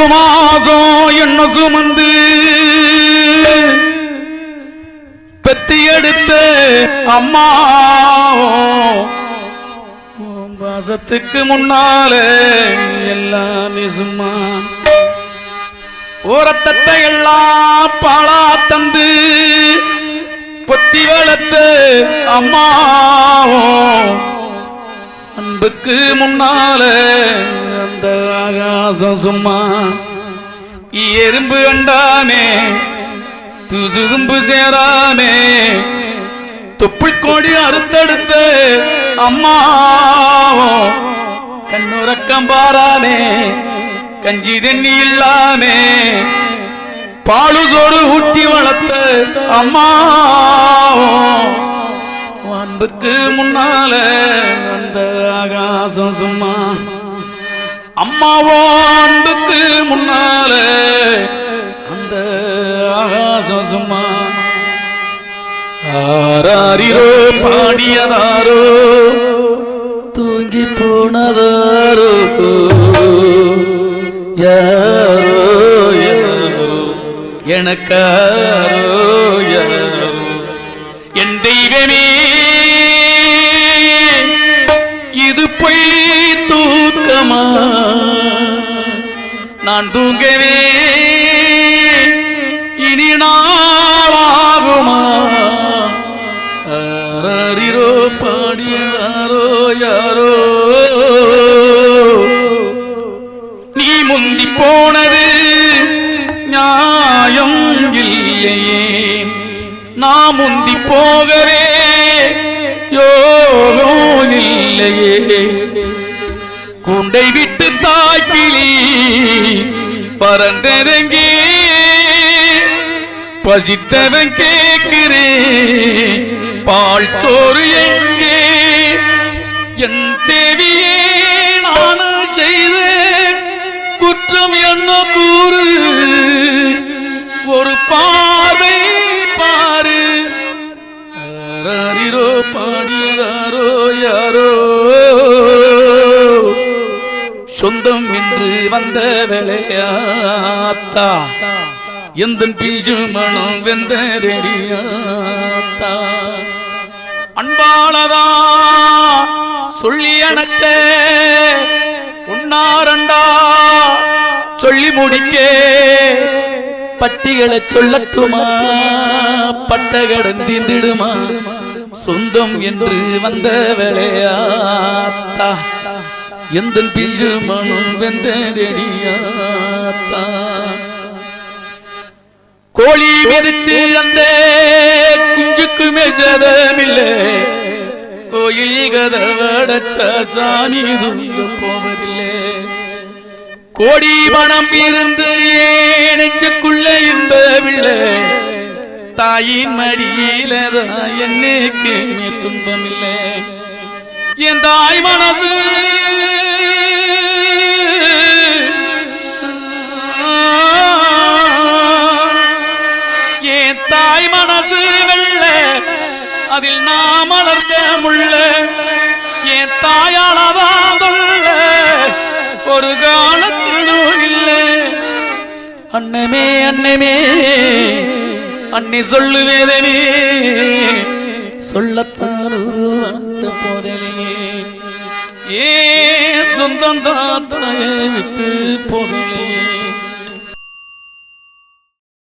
ஒரு மாசம் என்ன சுமந்து பெத்தி எடுத்த அம்மா. உன் முன்னாலே எல்லாமே சும்மா ஓரத்தத்தை எல்லாம் பாழா தந்து பொத்தி வளர்த்து அம்மா. அன்புக்கு முன்னாலே ஆகாசம் சும்மா. எறும்பு அண்டாமே துசுதும்பு சேராமே. தொப்புள் கோடி அறுத்தடுத்து அம்மா கண்ணுறக்கம் பாராமே கஞ்சி தண்ணி இல்லாமே. பாலுதோடு ஊட்டி வளர்த்த அம்மா அன்புக்கு முன்னால அந்த ஆகாசம் சும்மா. அம்மாவோ அன்புக்கு முன்னால அந்த ஆகாசம் சும்மா ஆராரிரோ பாடியதாரோ தூங்கி போனதாரோ யாரோ யாரோ எனக்காரோ யாரோ. நான் தூங்கவே இனி நாளாகுமா? ஆராரிரோ பாடியாரோ யாரோ? நீ முந்தி போனது நியாயம் இல்லையே. நான் முந்தி போகவே பறந்திறங்கி பசித்தவன் கேட்கிறேன். பால் சோறு எங்கே சொந்தம் என்று வந்த வேலையாத்தா எந்த பீஜு மனம் வெந்தரெடியாத்தா அன்பாளதா சொல்லி அணைச்ச உன்னாரண்டா சொல்லி முடிக்கே பட்டிகளை சொல்லட்டுமா? பட்ட கடந்திடுமா சொந்தம் என்று வந்த வேலையாத்தா எந்த பிஞ்சு மனம் வெந்ததடியாத்தா கோழி மிதிச்சு அந்த குஞ்சுக்கு மெசதமில்லை கோயில் கதவடச்ச சாமி போவதில்லை. கோடி பணம் இருந்து ஏன் நெஞ்சுக்குள்ள இன்பமில்லை. தாயின் மடியிலதான் என்னைக்கு துன்பமில்லை. என் தாய் மனசு தாய் மனசு வெள்ள அதில் நாம் மலர்ந்த முள்ள என் தாயாலதான் ஒரு காலத்திலும் இல்லை. அண்ணமே அண்ணமே அண்ணி சொல்லு வேதமே சொல்லத்தான் ஒரு போதலே ஏ சொந்தம் தாத்தாயை விட்டு போகலே